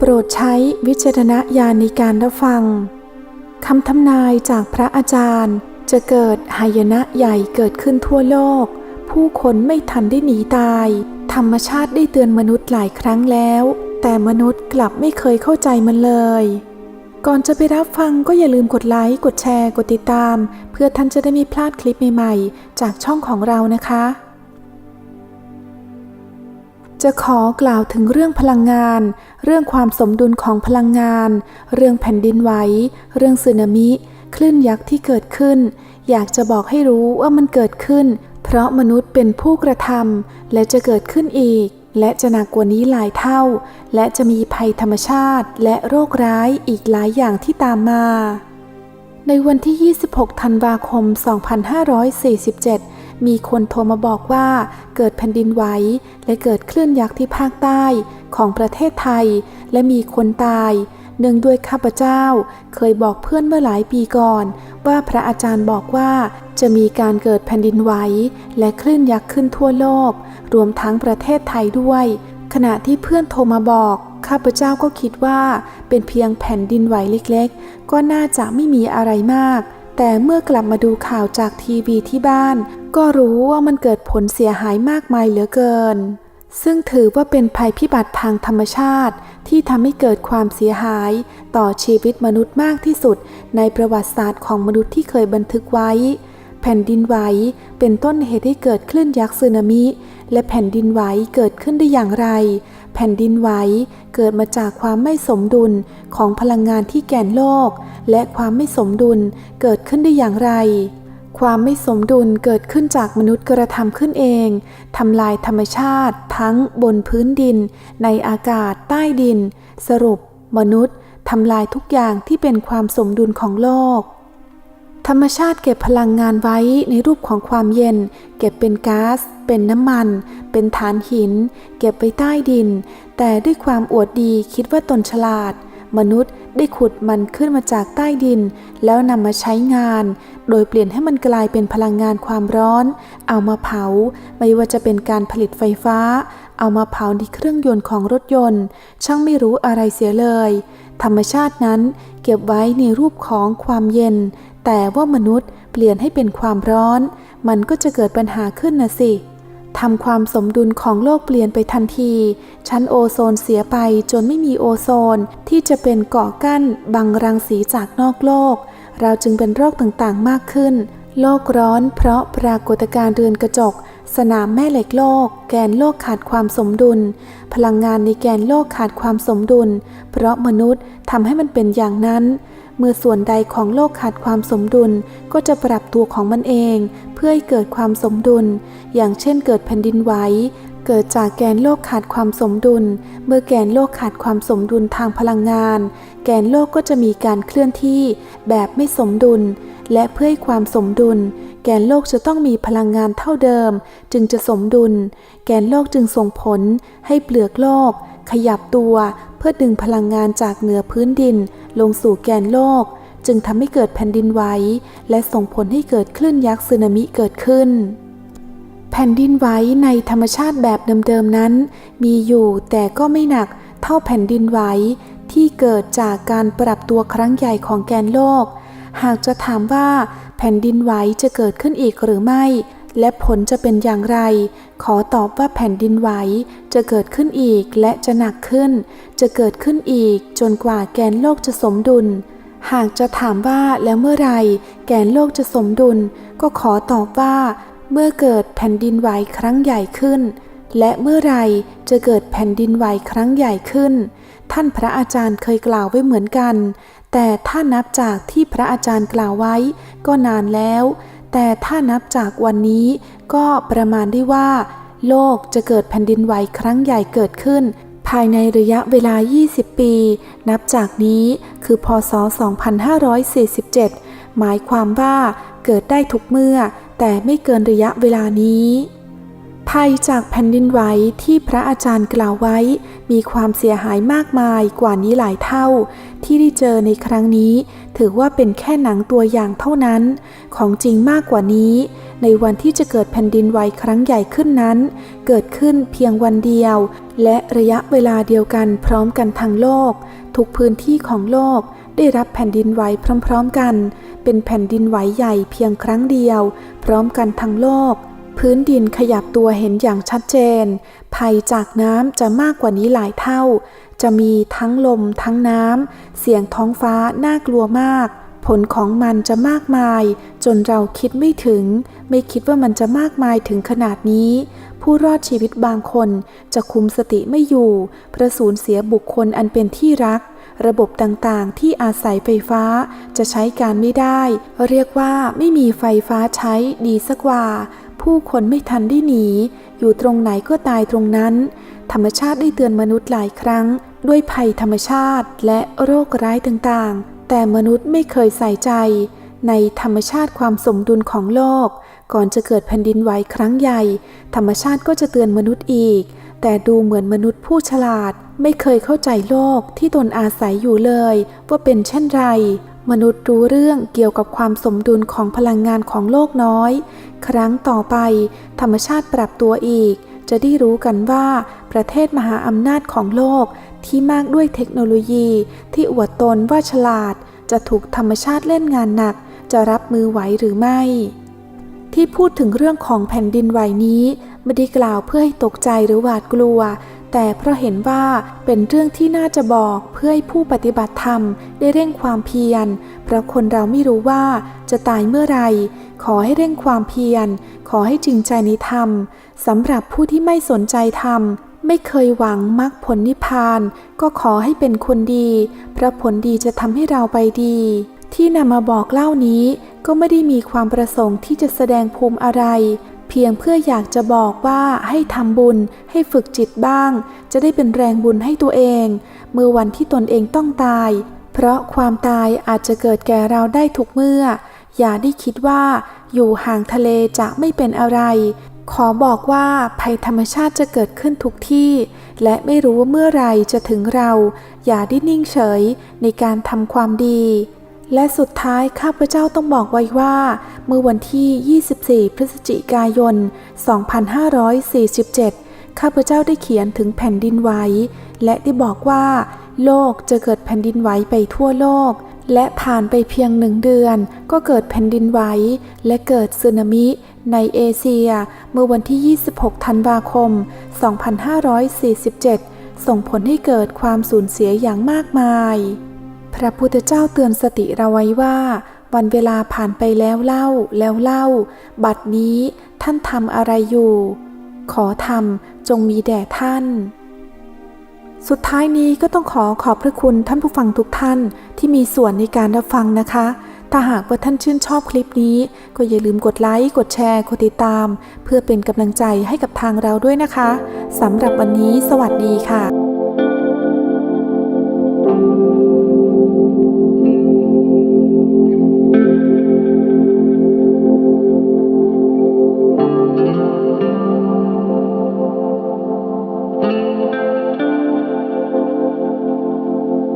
โปรดใช้วิจารณญาณในการรับฟังคำทำนายจากพระอาจารย์ จะเกิดหายนะใหญ่เกิดขึ้นทั่วโลก ผู้คนไม่ทันได้หนีตาย ธรรมชาติได้เตือนมนุษย์หลายครั้งแล้ว แต่มนุษย์กลับไม่เคยเข้าใจมันเลย ก่อนจะไปรับฟังก็อย่าลืมกดไลค์กดแชร์กดติดตาม เพื่อท่านจะได้ไม่พลาดคลิปใหม่ๆ จากช่องของเรานะคะ จะขอกล่าวถึงเรื่องพลังงาน เรื่องความสมดุลของพลังงาน เรื่องแผ่นดินไหว เรื่องสึนามิ คลื่นยักษ์ที่เกิดขึ้น อยากจะบอกให้รู้ว่ามันเกิดขึ้น เพราะมนุษย์เป็นผู้กระทำและจะเกิดขึ้นอีก และจะหนักกว่านี้หลายเท่า และจะมีภัยธรรมชาติและโรคร้ายอีกหลายอย่างที่ตามมา ในวันที่ 26 ธันวาคม 2547 มีคนโทรมาบอกว่าเกิดแผ่นดินไหวและเกิดคลื่นยักษ์ที่ภาคใต้ของประเทศไทย และมีคนตาย เนื่องด้วยข้าพเจ้า เคยบอกเพื่อนเมื่อหลายปีก่อน ว่าพระอาจารย์บอกว่าจะมีการเกิดแผ่นดินไหวและคลื่นยักษ์ขึ้นทั่วโลก รวมทั้งประเทศไทยด้วย ขณะที่เพื่อนโทรมาบอกข้าพเจ้าก็คิดว่าเป็นเพียงแผ่นดินไหวเล็กๆ ก็น่าจะไม่มีอะไรมาก แต่เมื่อกลับมาดูข่าวจากทีวีที่บ้าน ก็รู้ว่ามันเกิดผลเสียหายมากมายเหลือเกิน ซึ่งถือว่าเป็นภัยพิบัติทางธรรมชาติ ที่ทำให้เกิดความเสียหาย ต่อชีวิตมนุษย์มากที่สุด ในประวัติศาสตร์ของมนุษย์ที่เคยบันทึกไว้ แผ่นดินไหวเป็นต้นเหตุให้เกิดคลื่นยักษ์สึนามิ และแผ่นดินไหวเกิดขึ้นได้อย่างไร แผ่นดินไหวเกิดมาจากความไม่สมดุลของพลังงานที่แกนโลก และความไม่สมดุลเกิดขึ้นได้อย่างไร ความไม่สมดุลเกิดขึ้นจากมนุษย์กระทำขึ้นเอง ทำลายธรรมชาติทั้งบนพื้นดิน ในอากาศใต้ดิน สรุป มนุษย์ทำลายทุกอย่างที่เป็นความสมดุลของโลก ธรรมชาติเก็บพลังงานไว้ในรูปของความเย็น เก็บเป็นก๊าซ เป็นน้ำมัน เป็นฐานหิน เก็บไว้ใต้ดิน แต่ด้วยความอวดดีคิดว่าตนฉลาด มนุษย์ได้ขุดมันขึ้นมาจากใต้ดิน แล้วนำมาใช้งาน โดยเปลี่ยนให้มันกลายเป็นพลังงานความร้อน เอามาเผา ไม่ว่าจะเป็นการผลิตไฟฟ้า เอามาเผาในเครื่องยนต์ของรถยนต์ ช่างไม่รู้อะไรเสียเลย ธรรมชาตินั้นเก็บไว้ในรูปของความเย็น แต่ว่ามนุษย์เปลี่ยนให้เป็นความร้อน มันก็จะเกิดปัญหาขึ้นนะสิ ทำความสมดุลของโลกเปลี่ยนไปทันที ชั้นโอโซนเสียไปจนไม่มีโอโซน ที่จะเป็นเกาะกั้นบังรังสีจากนอกโลก เราจึงเป็นโรคต่างๆมากขึ้น โลกร้อนเพราะปรากฏการณ์เรือนกระจก สนามแม่เหล็กโลก แกนโลกขาดความสมดุล พลังงานในแกนโลกขาดความสมดุล เพราะมนุษย์ทำให้มันเป็นอย่างนั้น เมื่อส่วนใดของโลกขาดความสมดุลก็จะปรับตัวของมันเอง เพื่อให้เกิดความสมดุล อย่างเช่นเกิดแผ่นดินไหวเกิดจากแกนโลกขาดความสมดุล เมื่อแกนโลกขาดความสมดุลทางพลังงาน แกนโลกก็จะมีการเคลื่อนที่แบบไม่สมดุล และเพื่อให้ความสมดุล แกนโลกจะต้องมีพลังงานเท่าเดิม จึงจะสมดุล แกนโลกจึงส่งผลให้เปลือกโลก ขยับตัว พื่อดึงพลังงานจากเหนือพื้นดินลงสู่แกนโลก จึงทำให้เกิดแผ่นดินไหวและส่งผลให้เกิดคลื่นยักษ์สึนามิเกิดขึ้น แผ่นดินไหวในธรรมชาติแบบเดิมๆนั้น มีอยู่แต่ก็ไม่หนักเท่าแผ่นดินไหวที่เกิดจากการปรับตัวครั้งใหญ่ของแกนโลก หากจะถามว่าแผ่นดินไหวจะเกิดขึ้นอีกหรือไม่ และผลจะเป็นอย่างไร ขอตอบว่าแผ่นดินไหวจะเกิดขึ้นอีกและจะหนักขึ้น จะเกิดขึ้นอีกจนกว่าแกนโลกจะสมดุล หากจะถามว่าแล้วเมื่อไรแกนโลกจะสมดุล ก็ขอตอบว่า เมื่อเกิดแผ่นดินไหวครั้งใหญ่ขึ้น และเมื่อไรจะเกิดแผ่นดินไหวครั้งใหญ่ขึ้น ท่านพระอาจารย์เคยกล่าวไว้เหมือนกัน แต่ถ้านับจากที่พระอาจารย์กล่าวไว้ ก็นานแล้ว แต่ถ้านับจากวันนี้ก็ประมาณได้ว่า โลกจะเกิดแผ่นดินไหวครั้งใหญ่เกิดขึ้น ภายในระยะเวลา 20 ปี นับจากนี้คือพศ 2547 หมายความว่าเกิดได้ทุกเมื่อ แต่ไม่เกินระยะเวลานี้ ภัยจากแผ่นดินไหวที่พระอาจารย์กล่าวไว้ มีความเสียหายมากมายกว่านี้หลายเท่า ที่ได้เจอในครั้งนี้ ถือว่าเป็นแค่หนังตัวอย่างเท่านั้น ของจริงมากกว่านี้ ในวันที่จะเกิดแผ่นดินไหวครั้งใหญ่ขึ้นนั้น เกิดขึ้นเพียงวันเดียว และระยะเวลาเดียวกันพร้อมกันทั้งโลก ทุกพื้นที่ของโลกได้รับแผ่นดินไหวพร้อม ๆ กัน เป็นแผ่นดินไหวใหญ่เพียงครั้งเดียว พร้อมกันทั้งโลก พื้นดินขยับตัวเห็นอย่างชัดเจน ภัยจากน้ำจะมากกว่านี้หลายเท่า จะมีทั้งลมทั้งน้ำ เสียงท้องฟ้าน่ากลัวมาก ผลของมันจะมากมาย จนเราคิดไม่ถึง ไม่คิดว่ามันจะมากมายถึงขนาดนี้ ผู้รอดชีวิตบางคนจะคุมสติไม่อยู่เพระสูญเสียบุคคลอันเป็นที่รักระบบต่างๆ ที่อาศัยไฟฟ้าจะใช้การไม่ได้ เรียกว่าไม่มีไฟฟ้าใช้ดีสักว่า ผู้คนไม่ทันได้หนี อยู่ตรงไหนก็ตายตรงนั้น ธรรมชาติได้เตือนมนุษย์หลายครั้ง ด้วยภัยธรรมชาติและโรคร้ายต่างๆ แต่มนุษย์ไม่เคยใส่ใจ ในธรรมชาติความสมดุลของโลก ก่อนจะเกิดแผ่นดินไหวครั้งใหญ่ ธรรมชาติก็จะเตือนมนุษย์อีก แต่ดูเหมือนมนุษย์ผู้ฉลาด ไม่เคยเข้าใจโลกที่ตนอาศัยอยู่เลย ว่าเป็นเช่นไร มนุษย์รู้เรื่องเกี่ยวกับความสมดุลของพลังงานของโลกน้อย ครั้งต่อไป ธรรมชาติปรับตัวอีก จะได้รู้กันว่า ประเทศมหาอำนาจของโลกที่มากด้วยเทคโนโลยี ที่อวดตนว่าฉลาด จะถูกธรรมชาติเล่นงานหนัก จะรับมือไหวหรือไม่ ที่พูดถึงเรื่องของแผ่นดินไหวนี้ไม่ได้กล่าวเพื่อให้ตกใจหรือหวาดกลัวแต่เพราะเห็นว่าเป็นเรื่องที่น่าจะบอกเพื่อให้ผู้ปฏิบัติธรรมได้เร่งความเพียร เพราะคนเราไม่รู้ว่าจะตายเมื่อไร ขอให้เร่งความเพียร ขอให้จริงใจในธรรมสำหรับผู้ที่ไม่สนใจธรรมไม่เคยหวังมรรคผลนิพพาน ก็ขอให้เป็นคนดี เพราะผลดีจะทำให้เราไปดี ที่นำมาบอกเล่านี้ก็ไม่ได้มีความประสงค์ที่จะแสดงภูมิอะไร เพียงเพื่ออยากจะบอกว่าให้ทำบุญให้ฝึกจิตบ้าง จะได้เป็นแรงบุญให้ตัวเอง เมื่อวันที่ตนเองต้องตาย เพราะความตายอาจจะเกิดแก่เราได้ทุกเมื่อ อย่าได้คิดว่า อยู่ห่างทะเลจะไม่เป็นอะไร ขอบอกว่าภัยธรรมชาติจะเกิดขึ้นทุกที่ และไม่รู้ว่าเมื่อไรจะถึงเรา อย่าได้นิ่งเฉยในการทำความดี และสุดท้ายข้าพเจ้าต้องบอกไว้ว่า เมื่อวันที่ 24 พฤศจิกายน 2547 ข้าพเจ้าได้เขียนถึงแผ่นดินไหว และได้บอกว่า โลกจะเกิดแผ่นดินไหวไปทั่วโลก และผ่านไปเพียงหนึ่งเดือน ก็เกิดแผ่นดินไหว และเกิดสึนามิในเอเชีย เมื่อวันที่ 26 ธันวาคม 2547 ส่งผลให้เกิดความสูญเสียอย่างมากมาย พระพุทธเจ้าเตือนสติเราไว้ว่า วันเวลาผ่านไปแล้วเล่าแล้วเล่า บัดนี้ท่านทำอะไรอยู่ ขอทำจงมีแด่ท่าน สุดท้ายนี้ก็ต้องขอขอบพระคุณท่านผู้ฟังทุกท่านที่มีส่วนในการรับฟังนะคะถ้าหากว่าท่านชื่นชอบคลิปนี้ ก็อย่าลืมกดไลค์กดแชร์กดติดตาม เพื่อเป็นกำลังใจให้กับทางเราด้วยนะคะสำหรับวันนี้ สวัสดีค่ะ